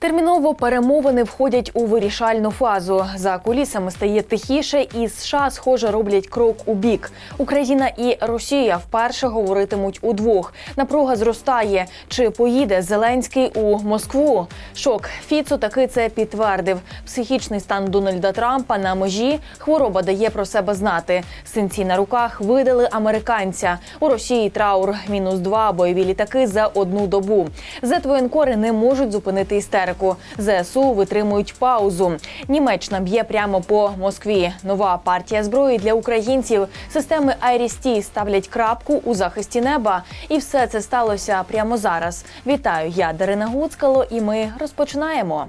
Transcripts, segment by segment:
Терміново перемовини входять у вирішальну фазу. За кулісами стає тихіше, і США, схоже, роблять крок у бік. Україна і Росія вперше говоритимуть удвох. Напруга зростає. Чи поїде Зеленський у Москву? Шок Фіцо таки це підтвердив. Психічний стан Дональда Трампа на межі. Хвороба дає про себе знати. Синці на руках видали американця. У Росії траур мінус два бойові літаки за одну добу. Зетвоєнкори не можуть зупинити істерику. ЗСУ витримують паузу. Німеччина б'є прямо по Москві. Нова партія зброї для українців. Системи Айрісті ставлять крапку у захисті неба. І все це сталося прямо зараз. Вітаю, я Дарина Гуцкало, і ми розпочинаємо.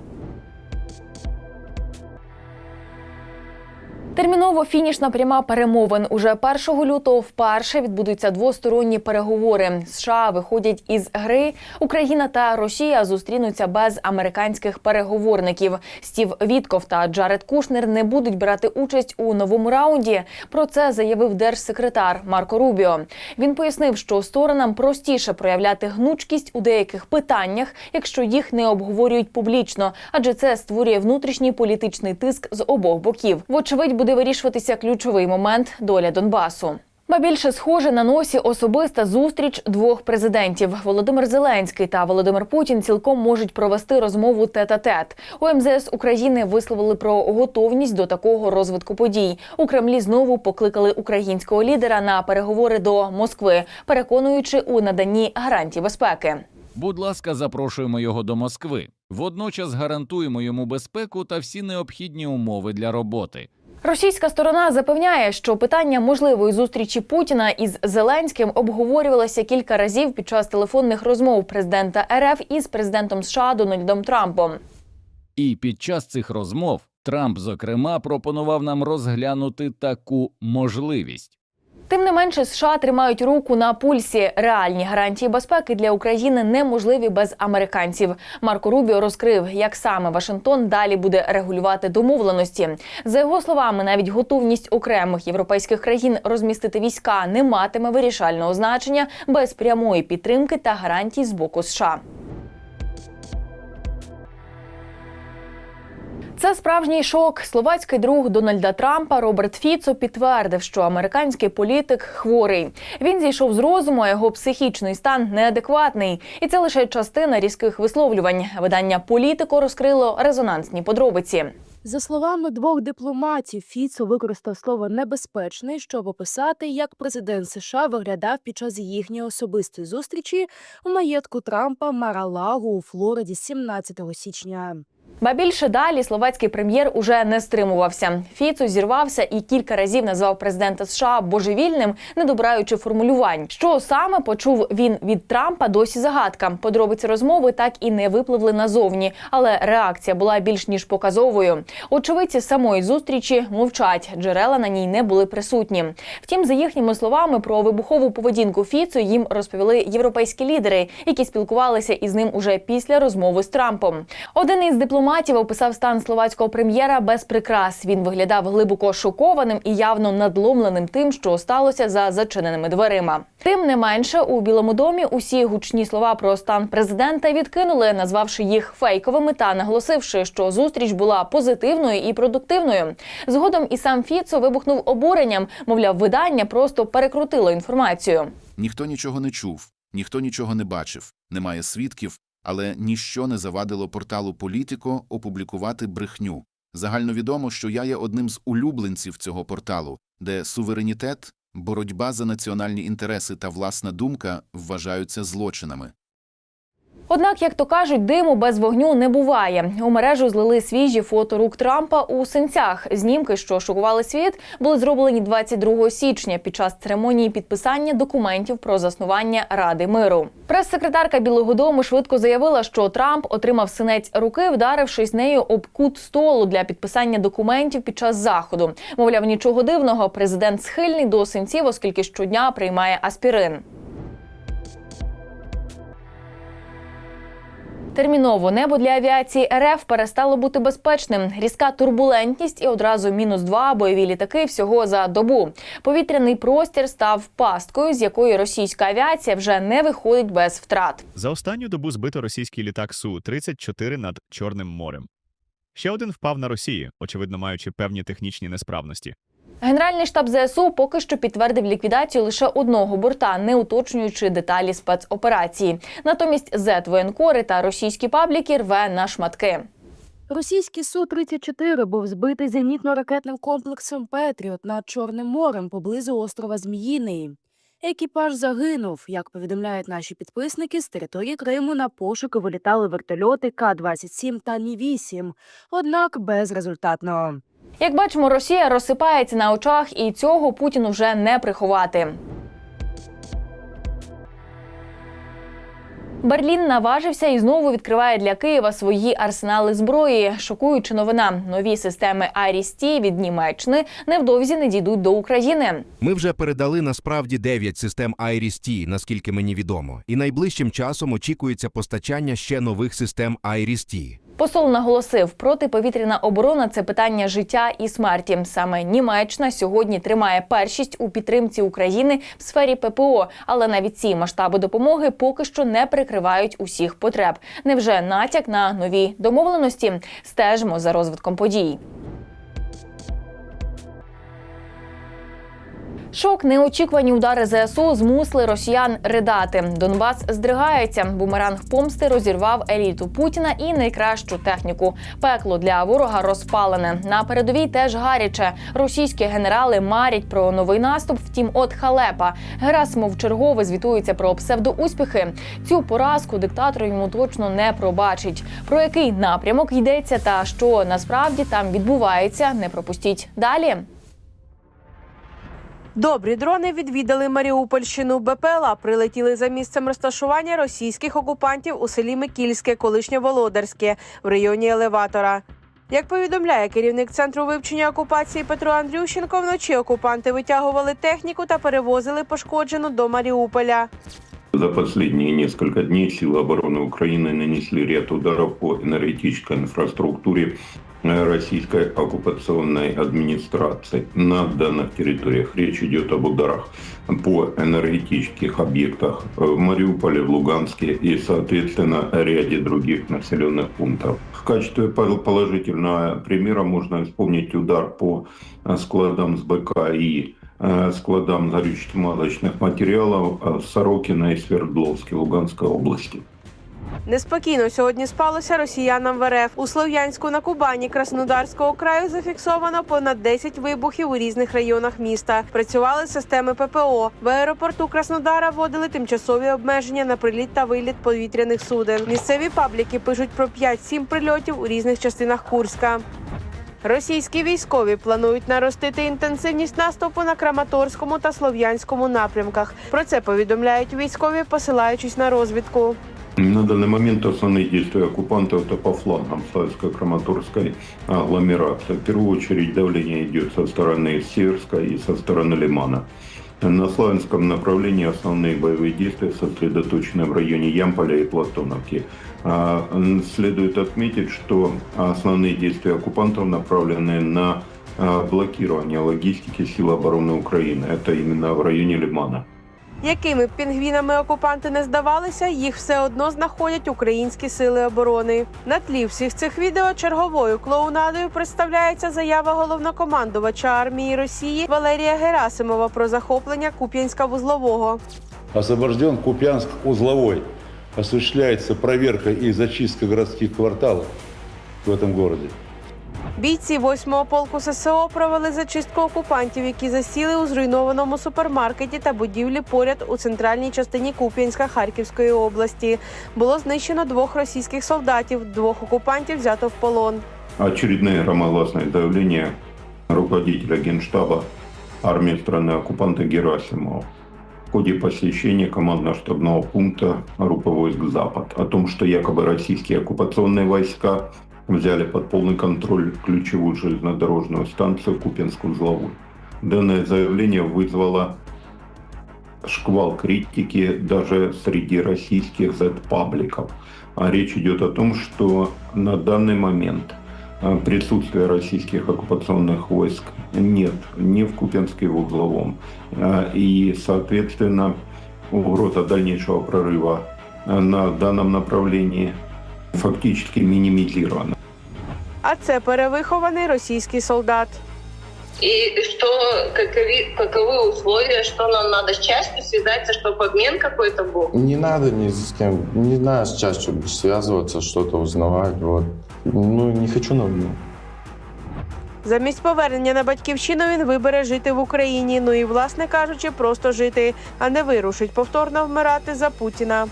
Терміново фінішна пряма перемовин. Уже 1 лютого вперше відбудуться двосторонні переговори. США виходять із гри. Україна та Росія зустрінуться без американських переговорників. Стів Вітков та Джаред Кушнер не будуть брати участь у новому раунді. Про це заявив держсекретар Марко Рубіо. Він пояснив, що сторонам простіше проявляти гнучкість у деяких питаннях, якщо їх не обговорюють публічно, адже це створює внутрішній політичний тиск з обох боків. Вочевидь, буде вирішуватися ключовий момент доля Донбасу. Ба більше схоже на носі особиста зустріч двох президентів. Володимир Зеленський та Володимир Путін цілком можуть провести розмову тет-а-тет. У МЗС України висловили про готовність до такого розвитку подій. У Кремлі знову покликали українського лідера на переговори до Москви, переконуючи у наданні гарантій безпеки. Будь ласка, запрошуємо його до Москви. Водночас гарантуємо йому безпеку та всі необхідні умови для роботи. Російська сторона запевняє, що питання можливої зустрічі Путіна із Зеленським обговорювалося кілька разів під час телефонних розмов президента РФ із президентом США Дональдом Трампом. І під час цих розмов Трамп, зокрема, пропонував нам розглянути таку можливість. Тим не менше, США тримають руку на пульсі. Реальні гарантії безпеки для України неможливі без американців. Марко Рубіо розкрив, як саме Вашингтон далі буде регулювати домовленості. За його словами, навіть готовність окремих європейських країн розмістити війська не матиме вирішального значення без прямої підтримки та гарантій з боку США. Це справжній шок. Словацький друг Дональда Трампа Роберт Фіцо підтвердив, що американський політик хворий. Він зійшов з розуму, а його психічний стан неадекватний, і це лише частина різких висловлювань. Видання політико розкрило резонансні подробиці. За словами двох дипломатів, Фіцо використав слово небезпечний, щоб описати, як президент США виглядав під час їхньої особистої зустрічі у маєтку Трампа Маралагу у Флориді 17 січня. Ба більше далі словацький прем'єр уже не стримувався. Фіцо зірвався і кілька разів назвав президента США божевільним, не добираючи формулювань. Що саме почув він від Трампа? Досі загадка. Подробиці розмови так і не випливли назовні, але реакція була більш ніж показовою. Очевидці самої зустрічі мовчать. Джерела на ній не були присутні. Втім, за їхніми словами, про вибухову поведінку Фіцо їм розповіли європейські лідери, які спілкувалися із ним уже після розмови з Трампом. Один із дипломатів описав стан словацького прем'єра без прикрас. Він виглядав глибоко шокованим і явно надломленим тим, що сталося за зачиненими дверима. Тим не менше, у Білому домі усі гучні слова про стан президента відкинули, назвавши їх фейковими та наголосивши, що зустріч була позитивною і продуктивною. Згодом і сам Фіцо вибухнув обуренням. Мовляв, видання просто перекрутило інформацію. Ніхто нічого не чув, ніхто нічого не бачив, немає свідків, але ніщо не завадило порталу Політико опублікувати брехню. Загальновідомо, що я є одним з улюбленців цього порталу, де суверенітет, боротьба за національні інтереси та власна думка вважаються злочинами. Однак, як то кажуть, диму без вогню не буває. У мережу злили свіжі фото рук Трампа у синцях. Знімки, що шокували світ, були зроблені 22 січня під час церемонії підписання документів про заснування Ради миру. Прес-секретарка Білого Дому швидко заявила, що Трамп отримав синець руки, вдарившись нею об кут столу для підписання документів під час заходу. Мовляв, нічого дивного. Президент схильний до синців, оскільки щодня приймає аспірин. Терміново небо для авіації РФ перестало бути безпечним. Різка турбулентність і одразу мінус два бойові літаки всього за добу. Повітряний простір став пасткою, з якої російська авіація вже не виходить без втрат. За останню добу збито російський літак Су-34 над Чорним морем. Ще один впав на Росії, очевидно маючи певні технічні несправності. Генеральний штаб ЗСУ поки що підтвердив ліквідацію лише одного борта, не уточнюючи деталі спецоперації. Натомість зет воєнкори та російські пабліки рве на шматки. Російський Су-34 був збитий зенітно-ракетним комплексом Петріот над Чорним морем поблизу острова Зміїний. Екіпаж загинув. Як повідомляють наші підписники, з території Криму на пошуки вилітали вертольоти К-27 та Мі-8, однак безрезультатно. Як бачимо, Росія розсипається на очах, і цього Путіну вже не приховати. Берлін наважився і знову відкриває для Києва свої арсенали зброї. Шокуюча новина: нові системи Айріс-Ті від Німеччини невдовзі не дійдуть до України. Ми вже передали насправді 9 систем Iris-T, наскільки мені відомо, і найближчим часом очікується постачання ще нових систем Iris-T. Посол наголосив, протиповітряна оборона це питання життя і смерті. Саме Німеччина сьогодні тримає першість у підтримці України в сфері ППО, але навіть ці масштаби допомоги поки що не прикривають усіх потреб. Невже натяк на нові домовленості? Стежимо за розвитком подій. Шок, неочікувані удари ЗСУ змусили росіян ридати. Донбас здригається. Бумеранг помсти розірвав еліту Путіна і найкращу техніку. Пекло для ворога розпалене. На передовій теж гаряче. Російські генерали марять про новий наступ. Втім, от халепа. Герасимов чергове звітується про псевдоуспіхи. Цю поразку диктатор йому точно не пробачить. Про який напрямок йдеться та що насправді там відбувається, не пропустіть далі. Добрі дрони відвідали Маріупольщину. БПЛА прилетіли за місцем розташування російських окупантів у селі Микільське, колишнє Володарське, в районі елеватора. Як повідомляє керівник центру вивчення окупації Петро Андрющенко, вночі окупанти витягували техніку та перевозили пошкоджену до Маріуполя. За последние несколько дней силы обороны Украины нанесли ряд ударов по энергетической инфраструктуре э, Российской оккупационной администрации на данных территориях. Речь идет об ударах по энергетических объектах в Мариуполе, в Луганске и, соответственно, ряде других населенных пунктов. В качестве пол- положительного примера можно вспомнить удар по э, складам с БК и э, складам горюче-смазочных материалов э, в Сорокино и Свердловске Луганской области. Неспокійно сьогодні спалося росіянам в РФ. У Слов'янську на Кубані Краснодарського краю зафіксовано понад 10 вибухів у різних районах міста. Працювали системи ППО. В аеропорту Краснодара вводили тимчасові обмеження на приліт та виліт повітряних суден. Місцеві пабліки пишуть про 5-7 прильотів у різних частинах Курська. Російські військові планують наростити інтенсивність наступу на Краматорському та Слов'янському напрямках. Про це повідомляють військові, посилаючись на розвідку. На данный момент основные действия оккупантов это по флангам Славянско-Краматорской агломерации. В первую очередь давление идет со стороны Северска и со стороны Лимана. На Славянском направлении основные боевые действия сосредоточены в районе Ямполя и Платоновки. А, Следует отметить, что основные действия оккупантов направлены на а, блокирование логистики сил обороны Украины. Это именно в районе Лимана. Якими б пінгвінами окупанти не здавалися, їх все одно знаходять українські сили оборони. На тлі всіх цих відео черговою клоунадою представляється заява головнокомандувача армії Росії Валерія Герасимова про захоплення Куп'янська вузлового. Освобожден Купянск-Узловой. Осуществляется проверка и зачистка городских кварталов в этом городе. Бійці 8-го полку ССО провели зачистку окупантів, які засіли у зруйнованому супермаркеті та будівлі поряд у центральній частині Куп'янська Харківської області. Було знищено двох російських солдатів, двох окупантів взято в полон. Очередные громогласные заявления руководителя Генштаба армии страны-оккупанта Герасимова в ходе посещения командно-штабного пункта группы войск «Запад» о том, что якобы российские оккупационные войска Взяли под полный контроль ключевую железнодорожную станцию Купинск-Узловой. Данное заявление вызвало шквал критики даже среди российских Z-пабликов. А речь идет о том, что на данный момент а, присутствия российских оккупационных войск нет ни в Купенске, в Узловом. А, И, соответственно, угроза дальнейшего прорыва а, на данном направлении фактически минимизирована. А це перевихований російський солдат. И что, каковы, каковы условия, что нам надо с частью связаться, чтобы обмен какой-то был? Не надо ни с кем, не знаю, с частью связываться, что-то узнавать. Вот. Ну, не хочу на войну. Замість повернення на батьківщину він вибере жити в Україні. Ну і, власне кажучи, просто жити, а не вирушить повторно вмирати за Путіна.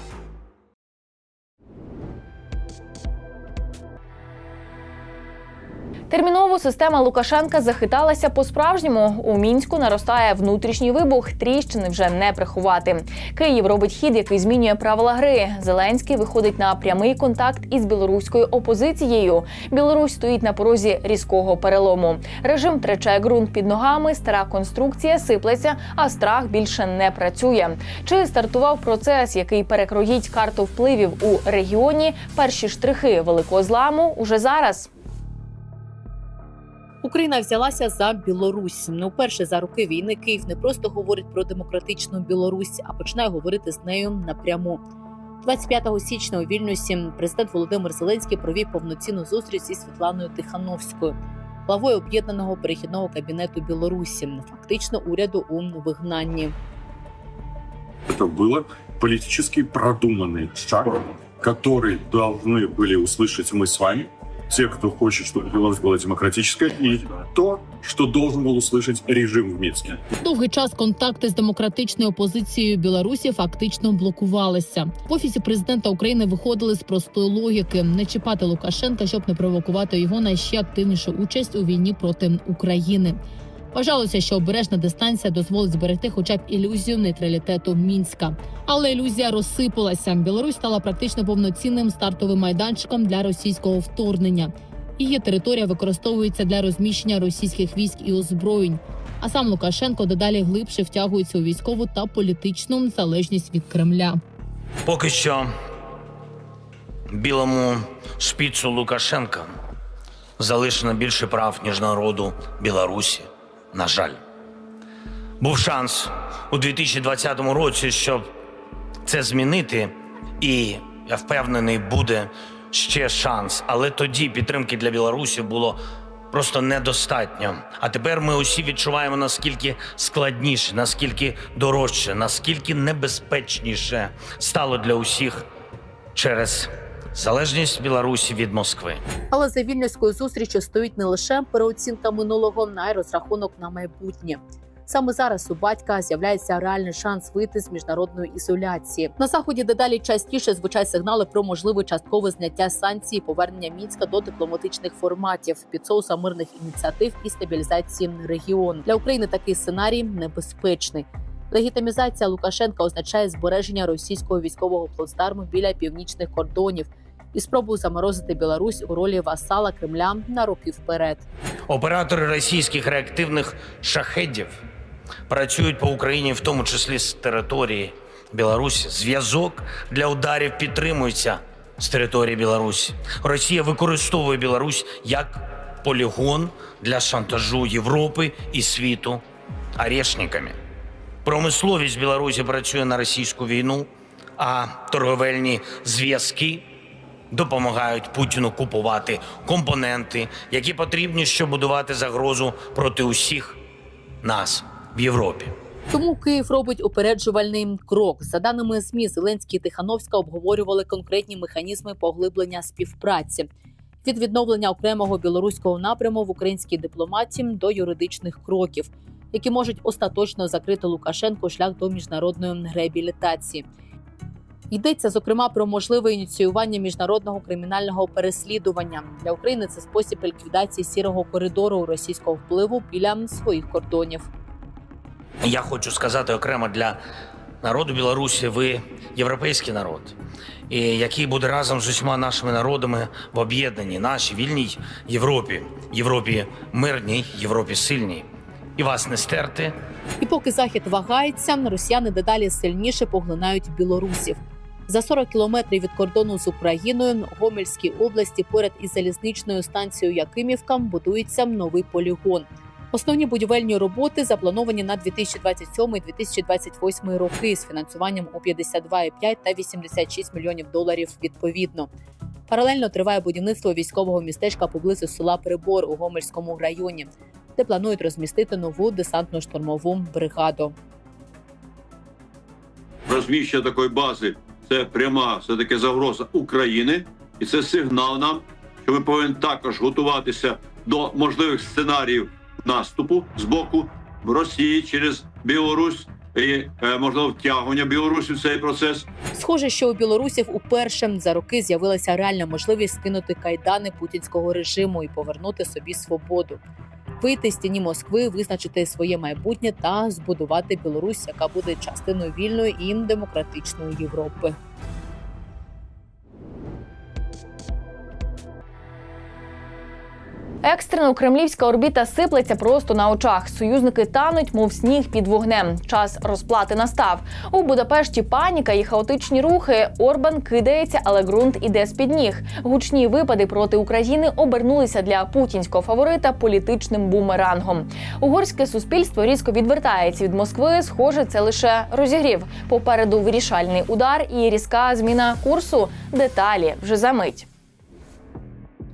Терміново система Лукашенка захиталася по-справжньому. У мінську наростає внутрішній вибух. Тріщини вже не приховати. Київ робить хід, який змінює правила гри. Зеленський виходить на прямий контакт із білоруською опозицією. Білорусь стоїть на порозі різкого перелому. Режим втрачає ґрунт під ногами, стара конструкція сиплеться, а страх більше не працює. Чи стартував процес, який перекроїть карту впливів у регіоні? Перші штрихи великого зламу уже зараз. Україна взялася за Білорусь. Не вперше за роки війни Київ не просто говорить про демократичну Білорусь, а починає говорити з нею напряму. 25 січня у Вільнюсі президент Володимир Зеленський провів повноцінну зустріч зі Світланою Тихановською, главою об'єднаного перехідного кабінету Білорусі, фактично уряду у вигнанні. Это было политически продуманный шаг, который должны были услышать мы с вами, те, кто хочет, чтобы Беларусь была демократической, и то, что должен был услышать режим в Минске. Довгий час контакти з демократичною опозицією Білорусі фактично блокувалися. В офісі президента України виходили з простої логіки: не чіпати Лукашенка, щоб не провокувати його на ще активнішу участь у війні проти України. Вважалося, що обережна дистанція дозволить зберегти хоча б ілюзію нейтралітету мінська. Але ілюзія розсипалася. Білорусь стала практично повноцінним стартовим майданчиком для російського вторгнення. Її територія використовується для розміщення російських військ і озброєнь. А сам Лукашенко дедалі глибше втягується у військову та політичну залежність від Кремля. Поки що білому шпіцу Лукашенка залишено більше прав, ніж народу Білорусі. На жаль, був шанс у 2020 році, щоб це змінити, і я впевнений, буде ще шанс. Але тоді підтримки для Білорусі було просто недостатньо. А тепер ми усі відчуваємо наскільки складніше, наскільки дорожче, наскільки небезпечніше стало для усіх через залежність Білорусі від Москви. Але за вільнюською зустрічю стоїть не лише переоцінка минулого, а й розрахунок на майбутнє. Саме зараз у батька з'являється реальний шанс вийти з міжнародної ізоляції. На заході дедалі частіше звучать сигнали про можливе часткове зняття санкцій, повернення мінська до дипломатичних форматів під соусом мирних ініціатив і стабілізації регіону. Для України такий сценарій небезпечний. Легітимізація Лукашенка означає збереження російського військового плацдарму біля північних кордонів і спробу заморозити Білорусь у ролі васала Кремля на роки вперед. Оператори російських реактивних шахедів працюють по Україні, в тому числі з території Білорусі. Зв'язок для ударів підтримується з території Білорусі. Росія використовує Білорусь як полігон для шантажу Європи і світу арешниками. Промисловість Білорусі працює на російську війну, а торговельні зв'язки допомагають Путіну купувати компоненти, які потрібні, щоб будувати загрозу проти усіх нас в Європі. Тому Київ робить упереджувальний крок. За даними ЗМІ, Зеленський і Тихановська обговорювали конкретні механізми поглиблення співпраці від відновлення окремого білоруського напряму в українській дипломатії до юридичних кроків, які можуть остаточно закрити Лукашенку шлях до міжнародної реабілітації. Йдеться зокрема про можливе ініціювання міжнародного кримінального переслідування для України. Це спосіб ліквідації сірого коридору російського впливу біля своїх кордонів. Я хочу сказати окремо для народу Білорусі, ви європейський народ, і який буде разом з усіма нашими народами в об'єднаній нашій вільній Європі, Європі мирній, Європі сильній. І вас не стерти, І поки захід вагається, росіяни дедалі сильніше поглинають білорусів. За 40 кілометрів від кордону з Україною в Гомельській області поряд із залізничною станцією Якимівка будується новий полігон. Основні будівельні роботи заплановані на 2027-2028 роки з фінансуванням у 52,5 та 86 мільйонів доларів відповідно. Паралельно триває будівництво військового містечка поблизу села Прибор у Гомельському районі, де планують розмістити нову десантно-штурмову бригаду. розміщення такої бази це пряма все таки загроза України, і це сигнал нам, що ми повинні також готуватися до можливих сценаріїв наступу з боку Росії через Білорусь і е, можливо втягування Білорусі в цей процес. Схоже, що у білорусів уперше за роки з'явилася реальна можливість скинути кайдани путінського режиму і повернути собі свободу, вийти з тіні Москви, визначити своє майбутнє та збудувати Білорусь, яка буде частиною вільної і демократичної Європи. Екстрено кремлівська орбіта сиплеться просто на очах. Союзники тануть, мов сніг під вогнем. Час розплати настав. У Будапешті паніка і хаотичні рухи. Орбан кидається, але ґрунт іде з під ніг. Гучні випади проти України обернулися для путінського фаворита політичним бумерангом. Угорське суспільство різко відвертається від Москви. Схоже, це лише розігрів. Попереду вирішальний удар і різка зміна курсу. Деталі вже за мить.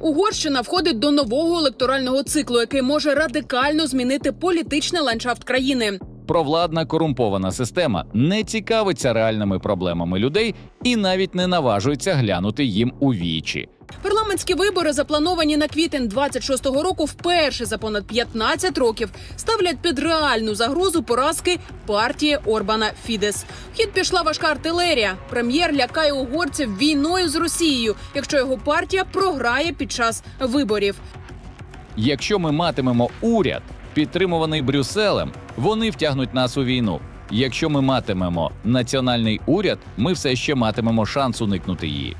Угорщина входить до нового електорального циклу, який може радикально змінити політичний ландшафт країни. Провладна корумпована система не цікавиться реальними проблемами людей і навіть не наважується глянути їм у вічі. Парламентські вибори, заплановані на квітень 26-го року, вперше за понад 15 років ставлять під реальну загрозу поразки партії Орбана Фідес. В хід пішла важка артилерія. Прем'єр лякає угорців війною з Росією, якщо його партія програє під час виборів. Якщо ми матимемо уряд, підтримуваний Брюсселем, вони втягнуть нас у війну. Якщо ми матимемо національний уряд, ми все ще матимемо шанс уникнути її.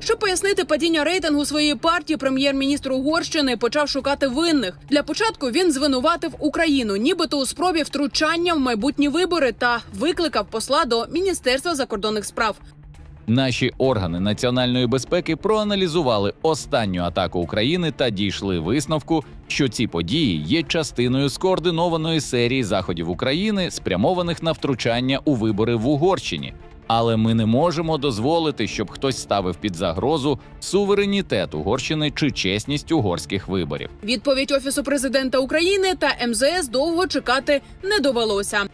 Щоб пояснити падіння рейтингу своєї партії, прем'єр-міністр Угорщини почав шукати винних. Для початку він звинуватив Україну, нібито у спробі втручання в майбутні вибори, та викликав посла до Міністерства закордонних справ. Наші органи національної безпеки проаналізували останню атаку України та дійшли висновку, що ці події є частиною скоординованої серії заходів України, спрямованих на втручання у вибори в Угорщині. Але ми не можемо дозволити, щоб хтось ставив під загрозу суверенітет Угорщини чи чесність угорських виборів. Відповідь офісу президента України та МЗС довго чекати не довелося.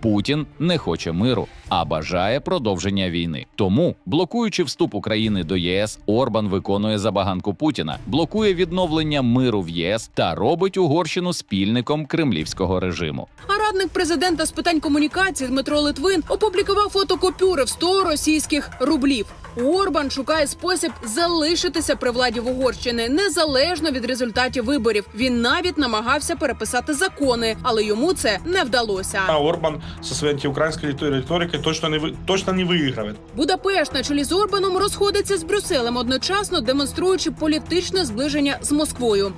Путін не хоче миру, а бажає продовження війни. Тому, блокуючи вступ України до ЄС, Орбан виконує забаганку Путіна, блокує відновлення миру в єС та робить Угорщину спільником кремлівського режиму. А радник президента з питань комунікації Дмитро Литвин опублікував фотокопюри в 100 російських рублів. Орбан шукає спосіб залишитися при владі в Угорщини незалежно від результатів виборів. Він навіть намагався переписати закони, але йому це не вдалося. А Орбан со своей антиукраинской риторикой точно не, вы- точно не выигрывает. Будапешт на чолі з Орбаном розходиться з Брюсселем, одночасно демонструючи політичне зближення з Москвою.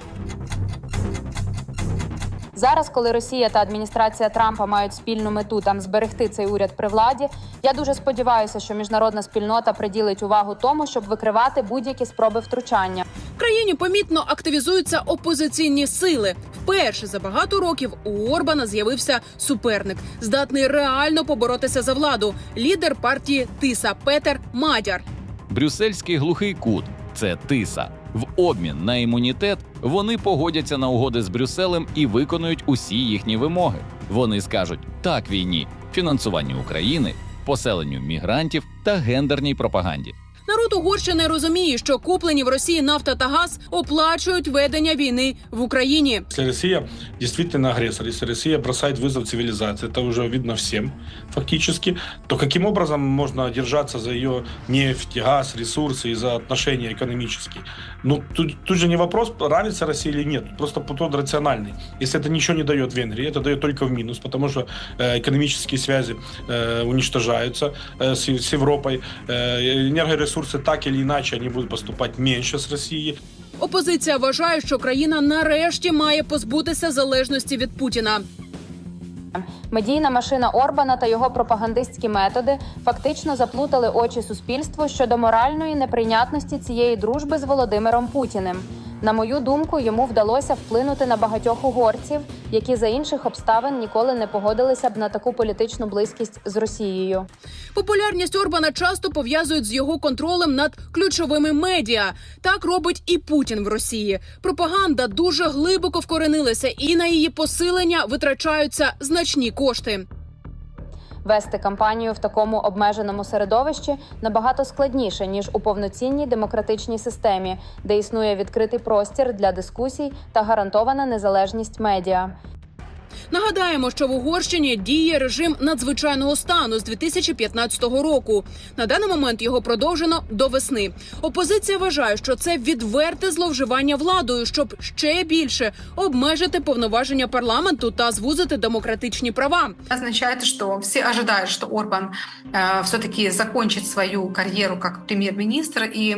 Зараз, коли Росія та адміністрація Трампа мають спільну мету там зберегти цей уряд при владі, я дуже сподіваюся, що міжнародна спільнота приділить увагу тому, щоб викривати будь-які спроби втручання. В країні помітно активізуються опозиційні сили. Вперше за багато років у Орбана з'явився суперник, здатний реально поборотися за владу. Лідер партії Тиса Петер Мадяр. Брюссельський глухий кут це тиса. В обмін на імунітет вони погодяться на угоди з Брюсселем і виконують усі їхні вимоги. Вони скажуть так війні, фінансуванню України, поселенню мігрантів та гендерній пропаганді. Народ Угорщини розуміє, що куплені в Росії нафта та газ оплачують ведення війни в Україні. Если Россия действительно агрессор, если Россия бросает вызов цивилизации, это уже видно всем фактически, то каким образом можно держаться за ее нефть, газ, ресурсы и за отношения экономические? Ну, тут, тут же не вопрос, нравится России или нет, тут просто подход рациональный. Если это ничего не дает Венгрии, это дает только в минус, потому что э, экономические связи э, уничтожаются э, с, с Европой, э, энергоресурсы так или иначе, они будут поступать меньше с России. Опозиція вважає, що країна нарешті має позбутися залежності від Путіна. Медійна машина Орбана та його пропагандистські методи фактично заплутали очі суспільству щодо моральної неприйнятності цієї дружби з Володимиром Путіним. На мою думку, йому вдалося вплинути на багатьох угорців, які за інших обставин ніколи не погодилися б на таку політичну близькість з Росією. Популярність Орбана часто пов'язують з його контролем над ключовими медіа. Так робить і Путін в Росії. Пропаганда дуже глибоко вкоренилася, і на її посилення витрачаються значні кошти. Вести кампанію в такому обмеженому середовищі набагато складніше ніж у повноцінній демократичній системі, де існує відкритий простір для дискусій та гарантована незалежність медіа. Нагадаємо, що в Угорщині діє режим надзвичайного стану з 2015 року. На даний момент його продовжено до весни. Опозиція вважає, що це відверте зловживання владою, щоб ще більше обмежити повноваження парламенту та звузити демократичні права. означает, что все ожидают, что Орбан э, все-таки закончит свою карьеру как премьер-министр, и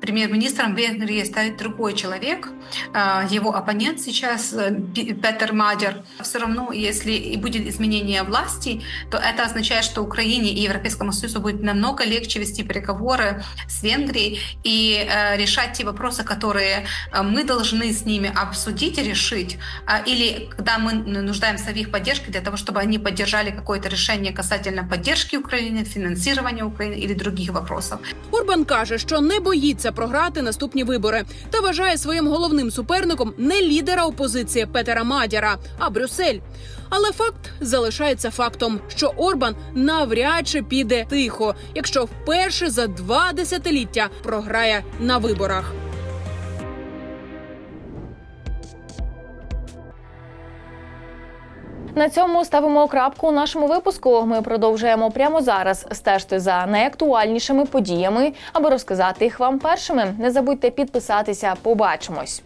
премьер-министром Венгрии станет другой человек, э, его оппонент сейчас э, Пи- Петер Мадер. Все равно, если и будет изменение власти, то это означает, что Украине и Европейскому Союзу будет намного легче вести переговоры с Венгрией и э, решать те вопросы, которые э, мы должны с ними обсудить и решить, а, или когда мы нуждаемся в их поддержке для того, чтобы они поддержали какое-то решение касательно поддержки Украины, финансирования Украины или других вопросов. Орбан каже, що не боїться програти наступні вибори та вважає своїм головним суперником не лідера опозиції Петера Мадяра, а Брюссель. але факт залишається фактом, що Орбан навряд чи піде тихо, якщо вперше за два десятиліття програє на виборах. На цьому ставимо крапку у нашому випуску. Ми продовжуємо прямо зараз стежити за найактуальнішими подіями, аби розказати їх вам першими. Не забудьте підписатися. Побачимось.